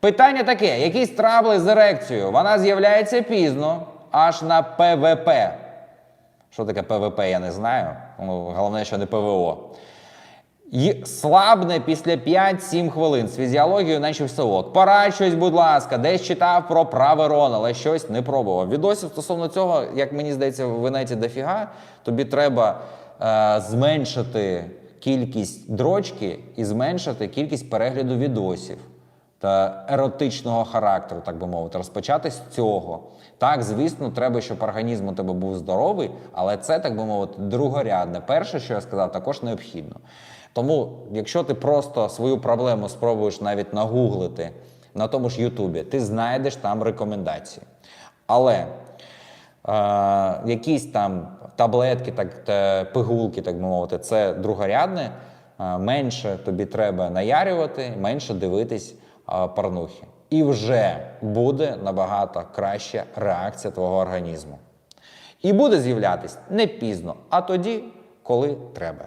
Питання таке: якісь трабли з ерекцією? Вона з'являється пізно, аж на ПВП. Що таке ПВП, я не знаю. Ну, головне, що не ПВО. І слабне після 5-7 хвилин з фізіологією, наче все ок. Порадь щось, будь ласка, десь читав про праверон, але щось не пробував. Відосів стосовно цього, як мені здається, в інеті дофіга, тобі треба е, зменшити кількість дрочки і зменшити кількість перегляду відосів та еротичного характеру, так би мовити, розпочати з цього. Так, звісно, треба, щоб організм у тебе був здоровий, але це, так би мовити, другорядне. Перше, що я сказав, також необхідно. Тому, якщо ти просто свою проблему спробуєш навіть нагуглити на тому ж Ютубі, ти знайдеш там рекомендації. Але е, якісь там таблетки, так, та пигулки, так би мовити, це другорядне. Е, менше тобі треба наярювати, менше дивитись порнухи. І вже буде набагато краща реакція твого організму. І буде з'являтись не пізно, а тоді, коли треба.